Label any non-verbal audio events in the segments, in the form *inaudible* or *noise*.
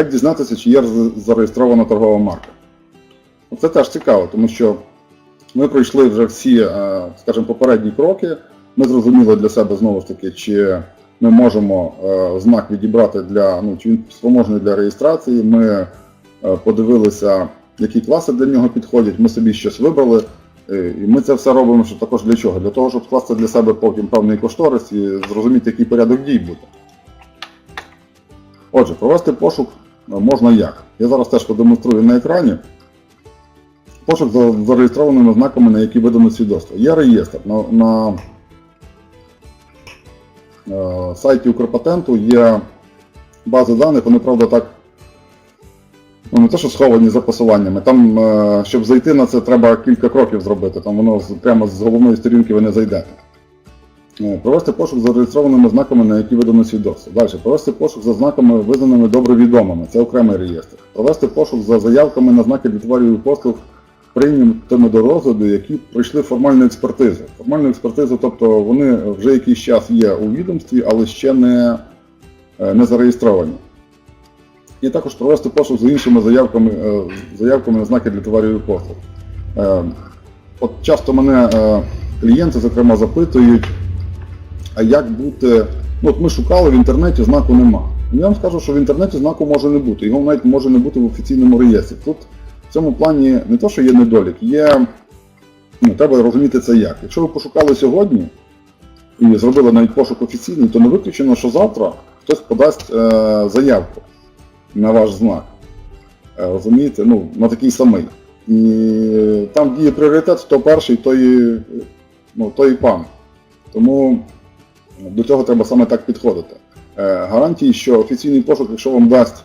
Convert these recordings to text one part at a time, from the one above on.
Як дізнатися, чи є зареєстрована торгова марка? Це теж цікаво, тому що ми пройшли вже всі, е, скажімо, попередні кроки. Ми зрозуміли для себе знову ж таки, чи ми можемо е, знак відібрати для, ну, чи він спроможний для реєстрації. Ми е, подивилися, які класи для нього підходять. Ми собі щось вибрали. І ми це все робимо що також для чого? Для того, щоб скласти для себе потім певний кошторис і зрозуміти, який порядок дій буде. Отже, провести пошук можна як. Я зараз теж продемонструю на екрані. Пошук за зареєстрованими знаками, на які видано свідоцтво. Є реєстр. На, на е, сайті Укрпатенту є бази даних, вони, правда, так. Ну, не те, що сховані за посиланнями. Там, е, щоб зайти на це, треба кілька кроків зробити. Там воно прямо з головної сторінки ви не зайдете. Е, Провести пошук за зареєстрованими знаками, на які видано свідоцтво. Далі. Провести пошук за знаками, визнаними добре відомими. Це окремий реєстр. Провести пошук за заявками на знаки для товарів і послуг, прийнятими до розгляду, які пройшли формальну експертизу. Формальну експертизу, тобто вони вже якийсь час є у відомстві, але ще не, е, не зареєстровані. І також провести пошук за іншими заявками, е, заявками на знаки для товарів і послуг. От часто мене клієнти, зокрема, запитують, а як бути. Ну, от ми шукали в інтернеті, знаку нема. Я вам скажу, що в інтернеті знаку може не бути, його навіть може не бути в офіційному реєстрі. Тут в цьому плані не то, що є недолік, є. Ну, треба розуміти це як. Якщо ви пошукали сьогодні і зробили навіть пошук офіційний, то не виключено, що завтра хтось подасть е, заявку на ваш знак. Е, розумієте? Ну, на такий самий. І там діє пріоритет, хто перший, той, ну, той пан. Тому до цього треба саме так підходити. Е, Гарантії, що офіційний пошук, якщо вам дасть,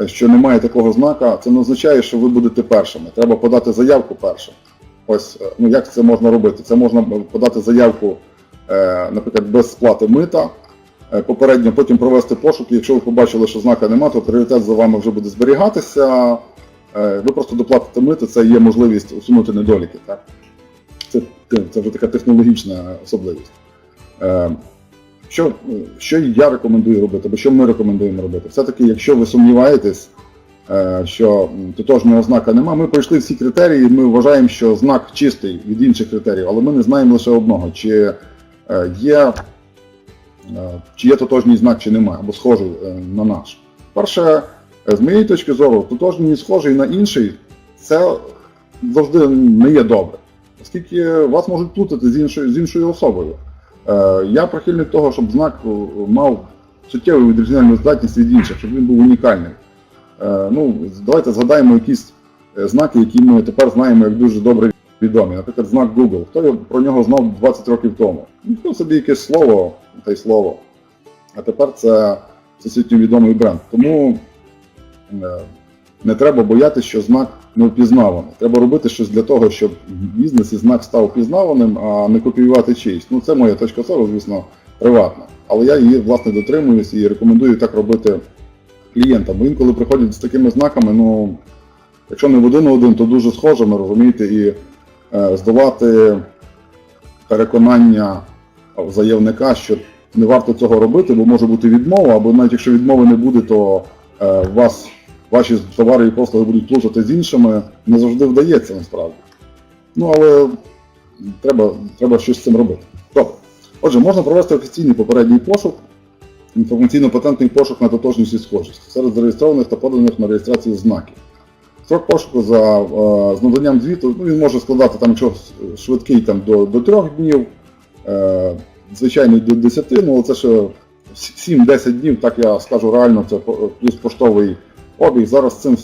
е, що немає такого знака, це не означає, що ви будете першими. Треба подати заявку першим. Ось, е, ну як це можна робити? Це можна подати заявку, наприклад, без сплати мита, попередньо потім провести пошук. Якщо ви побачили, що знака немає, то пріоритет за вами вже буде зберігатися. Ви просто доплатите мито, це є можливість усунути недоліки. Так? Це, це вже така технологічна особливість. Що, що я рекомендую робити, або що ми рекомендуємо робити? Все-таки, якщо ви сумніваєтесь, е, що м, тотожнього знака нема, ми пройшли всі критерії, ми вважаємо, що знак чистий від інших критеріїв, але ми не знаємо лише одного, чи е, є, е, чи є тотожній знак, чи немає, або схожий на наш. Перше, з моєї точки зору, тотожній схожий на інший, це завжди не є добре, оскільки вас можуть плутати з іншою, з іншою особою. Е, Я прихильник того, щоб знак е, мав суттєву відрізняльну здатність від інших, щоб він був унікальним. Е, Ну, давайте згадаємо якісь знаки, які ми тепер знаємо як дуже добре відомі. Наприклад, знак Google. Хто про нього знав 20 років тому? Ніхто собі якесь слово, та й слово. А тепер це всесвітньо відомий бренд. Тому не треба боятися, що знак не впізнаваний. Треба робити щось для того, щоб бізнес і знак став впізнаваним, а не копіювати чийсь. Ну, це моя точка зору, звісно, приватна. Але я її власне дотримуюсь і рекомендую так робити клієнтам. Бо інколи приходять з такими знаками, ну, якщо не в один на один, то дуже схожими, розумієте, і е, здолати переконання заявника, що не варто цього робити, бо може бути відмова, або навіть якщо відмови не буде, то е, вас, ваші товари і послуги будуть плутати з іншими, не завжди вдається насправді. Ну, але треба, треба щось з цим робити. Добре. Отже, можна провести офіційний попередній пошук, інформаційно-патентний пошук на тотожність і схожість серед зареєстрованих та поданих на реєстрацію знаків. Срок пошуку за е, з наданням звіту, ну, він може складати там, якщо швидкий там, до, до 3 днів, е, звичайний до 10, ну але це ще 7-10 днів, так я скажу реально, це плюс поштовий обіг. Зараз цим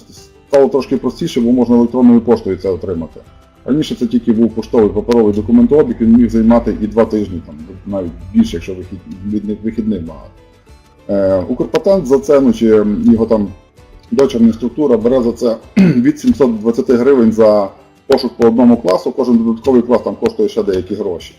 стало трошки простіше, бо можна електронною поштою це отримати. Раніше це тільки був поштовий паперовий документообіг, він міг займати і 2 тижні, там, навіть більше, якщо вихід, вихідних багато. Е, Укрпатент за це, ну чи його там дочерня структура бере за це *clears throat* від 720 гривень за пошук по одному класу, кожен додатковий клас там коштує ще деякі гроші.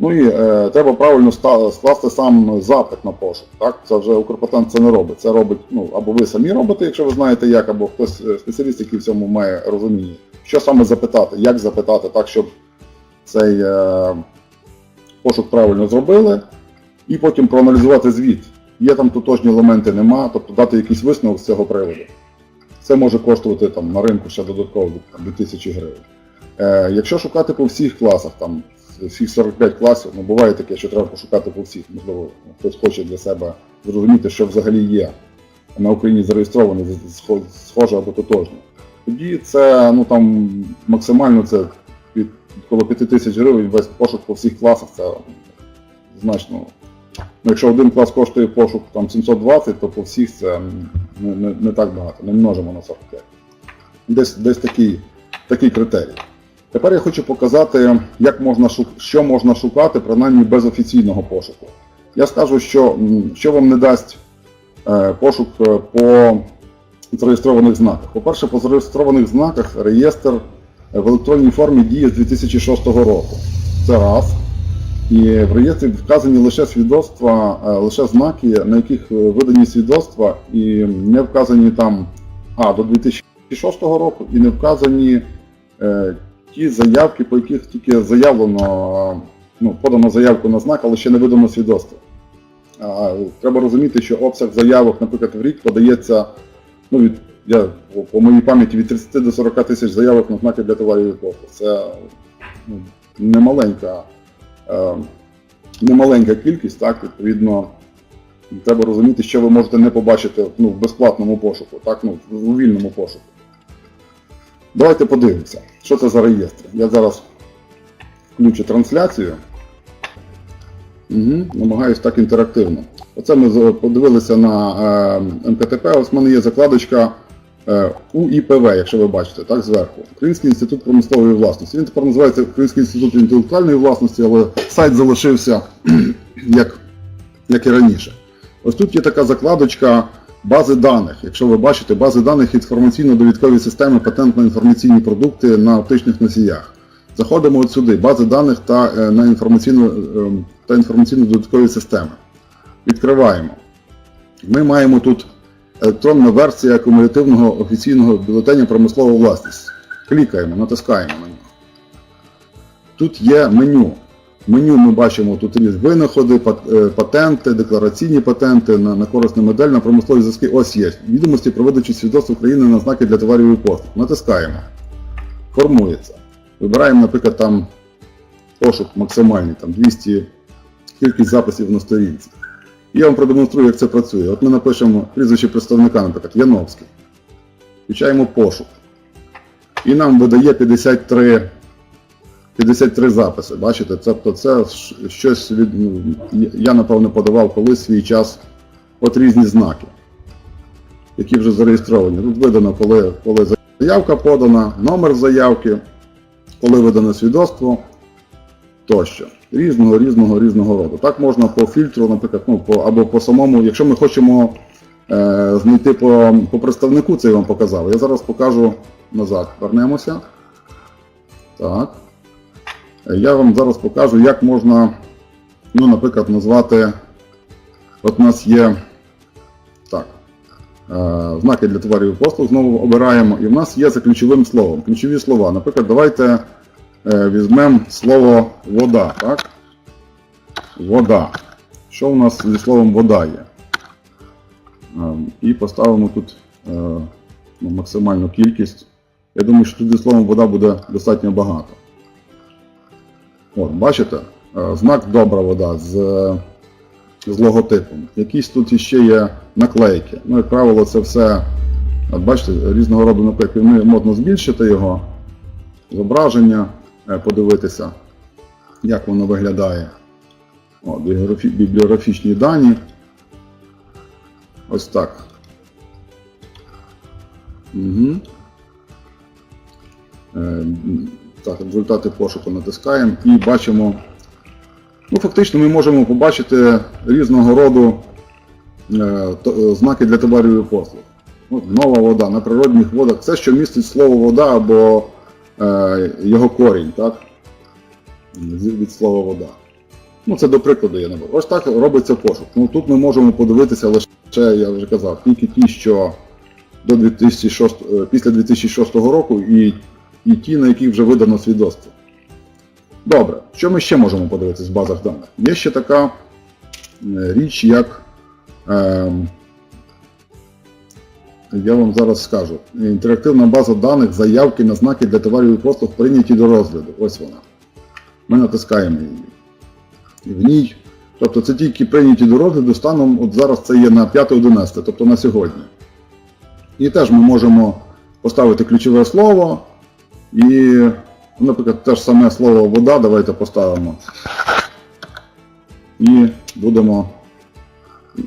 Ну і е, треба правильно скласти сам запит на пошук. Так? Це вже Укрпатент це не робить. Це робить, ну, або ви самі робите, якщо ви знаєте як, або хтось е, спеціаліст, який в цьому має розуміння. Що саме запитати, як запитати, так, щоб цей е, пошук правильно зробили, і потім проаналізувати звіт. є там тотожні елементи, нема, тобто дати якийсь висновок з цього приводу. Це може коштувати там, на ринку ще додатково там, до 1000 гривень. Е, якщо шукати по всіх класах, там всіх 45 класів, ну буває таке, що треба пошукати по всіх, можливо, хтось хоче для себе зрозуміти, що взагалі є на Україні зареєстровані схо- схоже або тотожні. Тоді це ну там максимально це від коло 5 тисяч гривень весь пошук по всіх класах, це значно. Ну, якщо один клас коштує пошук там 720, то по всіх це не, не, не так багато, не множимо на 45. Десь, десь такий, такий критерій. Тепер я хочу показати, як можна що можна шукати, принаймні без офіційного пошуку. Я скажу, що, що вам не дасть е, пошук е, по зареєстрованих знаках. По-перше, по зареєстрованих знаках реєстр в електронній формі діє з 2006 року. Це раз. І в реєстрі вказані лише свідоцтва, е, лише знаки, на яких видані свідоцтва, і не вказані там а, до 2006 року, і не вказані ті заявки, по яких тільки заявлено, ну, подано заявку на знак, але ще не видано свідоцтво. Треба розуміти, що обсяг заявок, наприклад, в рік подається, ну, від, я по- по моїй пам'яті від 30 до 40 тисяч заявок на знаки для товарів і послуг. Це ну, немаленька, е, немаленька кількість, так, відповідно, треба розуміти, що ви можете не побачити ну, в безплатному пошуку, так, ну, у вільному пошуку. Давайте подивимося, що це за реєстр. Я зараз включу трансляцію. Угу, намагаюсь так інтерактивно. Оце ми подивилися на е, МКТП. Ось в мене є закладочка е, УІПВ, якщо ви бачите, так, зверху. Український інститут промислової власності. Він тепер називається Український інститут інтелектуальної власності, але сайт залишився *clears throat* як, як і раніше. Ось тут є така закладочка бази даних. Якщо ви бачите, бази даних інформаційно-довідкові системи патентно-інформаційні продукти на оптичних носіях. Заходимо от сюди, бази даних та, е, на інформаційно, е, та інформаційно-додаткові системи. Відкриваємо. Ми маємо тут електронна версія кумулятивного офіційного бюлетеня промислова власність. Клікаємо, натискаємо на нього. Тут є меню. Меню ми бачимо тут різні винаходи, е, патенти, деклараційні патенти на, на корисну модель, на промислові зв'язки. Ось є. Відомості про видачу свідоцтв України на знаки для товарів і послуг. Натискаємо. Формується. Вибираємо, наприклад, там пошук максимальний, там 200 кількість записів на сторінці. І я вам продемонструю, як це працює. От ми напишемо прізвище представника, наприклад, Яновський. Включаємо пошук. І нам видає 53, 53 записи. Бачите, тобто це щось від. ну, я, напевно, подавав колись свій час от різні знаки, які вже зареєстровані. Тут видано, коли, коли заявка подана, номер заявки, коли видане свідоцтво тощо. Різного, різного, різного роду. Так можна по фільтру, наприклад, ну, по, або по самому, якщо ми хочемо е, знайти по, по представнику, це я вам показав. Я зараз покажу назад. Вернемося. Так. Я вам зараз покажу, як можна, ну, наприклад, назвати. От у нас є так, е, знаки для товарів і послуг, знову обираємо, і в нас є за ключовим словом. Ключові слова. Наприклад, давайте е, візьмемо слово вода, так? Вода. Що у нас зі словом вода є? Е, І поставимо тут ну, максимальну кількість. Я думаю, що тут зі словом вода буде достатньо багато. От, бачите? Е, Знак добра вода з, з логотипом. Якісь тут іще є наклейки. Ну, як правило, це все, от бачите, різного роду наклейки. Ми модно збільшити його, зображення, е, подивитися, як воно виглядає. О, бібліографічні дані. Ось так. Угу. Так, результати пошуку натискаємо і бачимо. Ну, фактично ми можемо побачити різного роду е, то- е, знаки для товарів і послуг. От, нова вода на природних водах. Це, що містить слово вода або е, його корінь, так? Від слова вода. Ну, це до прикладу я не беру. Ось так робиться пошук. Ну, тут ми можемо подивитися лише, я вже казав, тільки ті, що до 2006, е, після 2006 року і, і ті, на яких вже видано свідоцтво. Добре, що ми ще можемо подивитися в базах даних? Є ще така е, річ, як Ем, я вам зараз скажу. Інтерактивна база даних, заявки на знаки для товарів і послуг прийняті до розгляду. Ось вона. Ми натискаємо її. І в ній. Тобто це тільки прийняті до розгляду станом, от зараз це є на 5.11, тобто на сьогодні. І теж ми можемо поставити ключове слово. І, наприклад, те ж саме слово вода, давайте поставимо. І будемо.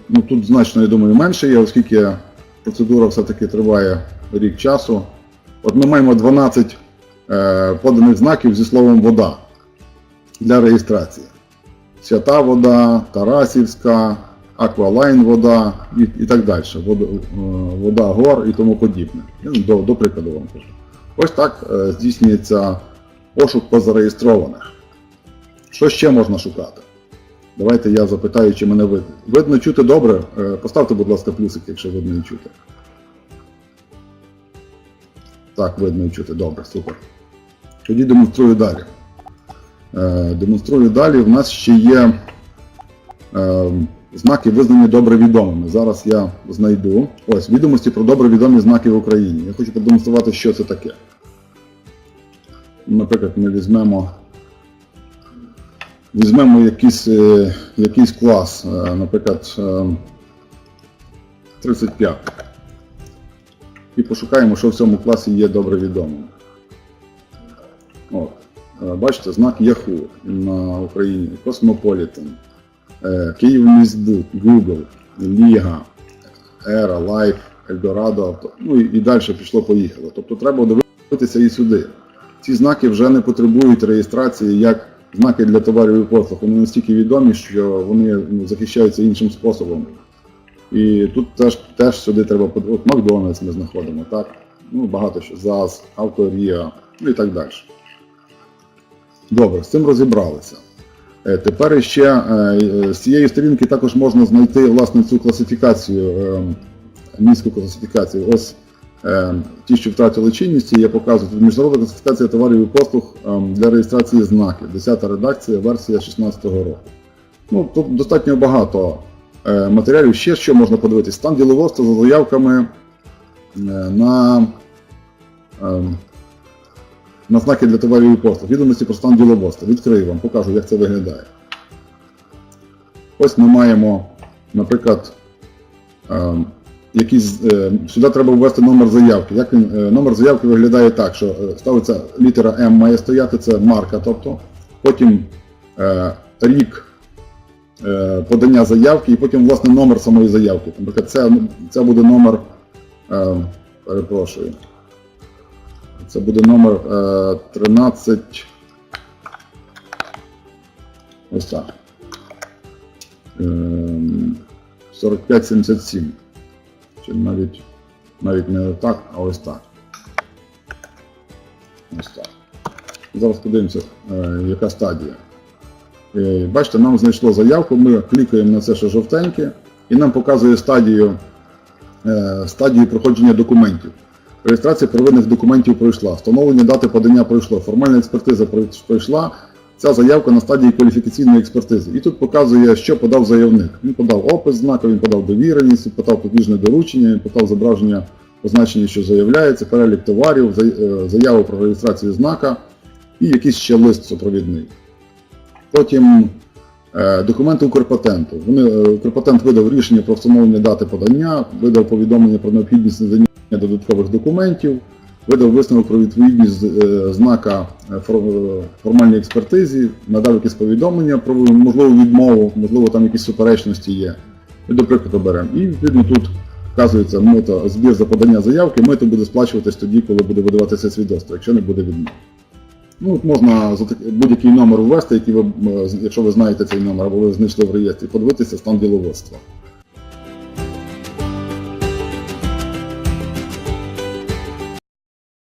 Ну, тут значно, я думаю, менше є, оскільки процедура все-таки триває рік часу. От ми маємо 12 е, поданих знаків зі словом вода для реєстрації. Свята вода, Тарасівська, Аквалайн вода і, і так далі. Вода, е, вода гор і тому подібне. Ну, До, до прикладу вам кажу. Ось так е, здійснюється пошук по зареєстрованих. Що ще можна шукати? Давайте я запитаю, чи мене видно. Видно чути добре? Е, Поставте, будь ласка, плюсик, якщо видно і чути. Так, видно і чути. Добре, супер. Тоді демонструю далі. Е, Демонструю далі. В нас ще є знаки, визнані добре відомими. Зараз я знайду. Ось, відомості про добре відомі знаки в Україні. Я хочу продемонструвати, що це таке. Наприклад, ми візьмемо. Візьмемо якийсь, е, якийсь клас, е, наприклад, е, 35. І пошукаємо, що в цьому класі є добре відомим. От. Е, Бачите, знак Yahoo на Україні, Cosmopolitan, е, Київміськбук, Google, Ліга, Era, Life, Eldorado, ну і, і далі пішло-поїхало. Тобто треба дивитися і сюди. Ці знаки вже не потребують реєстрації як знаки для товарів і послуг. Вони настільки відомі, що вони ну, захищаються іншим способом. І тут теж, теж сюди треба От Макдональдс ми знаходимо, так? Ну, багато що. ЗАЗ, Авторія, ну і так далі. Добре, з цим розібралися. Е, Тепер ще е, з цієї сторінки також можна знайти власне цю класифікацію, е, міську класифікацію. Ось ті, що втратили чинність, я показую. Тут міжнародна класифікація товарів і послуг е, для реєстрації знаків. 10 редакція, версія 2016 року. Ну, тут достатньо багато е, матеріалів. Ще що можна подивитись. Стан діловодства за заявками е, на, е, на знаки для товарів і послуг. Відомості про стан діловодства. Відкрию вам, покажу, як це виглядає. Ось ми маємо, наприклад, е, е, сюди треба ввести номер заявки. Як він, е, номер заявки виглядає так, що е, ставиться літера М має стояти, це марка, тобто, потім рік подання заявки і потім власне номер самої заявки. Наприклад, це, це буде номер, перепрошую, це буде номер е, 13. Ось так. Ем, 4577. Чи навіть, навіть не так, а ось так. Ось так. Зараз подивимося, е, яка стадія. Е, Бачите, нам знайшло заявку, ми клікаємо на це, що жовтеньке, і нам показує стадію, е, стадію проходження документів. Реєстрація первинних документів пройшла, встановлення дати подання пройшло, формальна експертиза пройшла, ця заявка на стадії кваліфікаційної експертизи. І тут показує, що подав заявник. Він подав опис знака, він подав довіреність, він подав побіжне доручення, він подав зображення позначення, що заявляється, перелік товарів, е, заяву про реєстрацію знака і якийсь ще лист супровідний. Потім е, документи Укрпатенту. Вони, е, Укрпатент видав рішення про встановлення дати подання, видав повідомлення про необхідність надання додаткових документів, видав висновок про відповідність е, знака е, е, формальній експертизі, надав якесь повідомлення про можливу відмову, можливо, там якісь суперечності є. І, до прикладу, беремо. І відповідно тут вказується мито, збір за подання заявки, мито буде сплачуватись тоді, коли буде видаватися свідоцтво, якщо не буде відмови. Ну, от можна будь-який номер ввести, який ви, якщо ви знаєте цей номер, або ви знайшли в реєстрі, подивитися стан діловодства.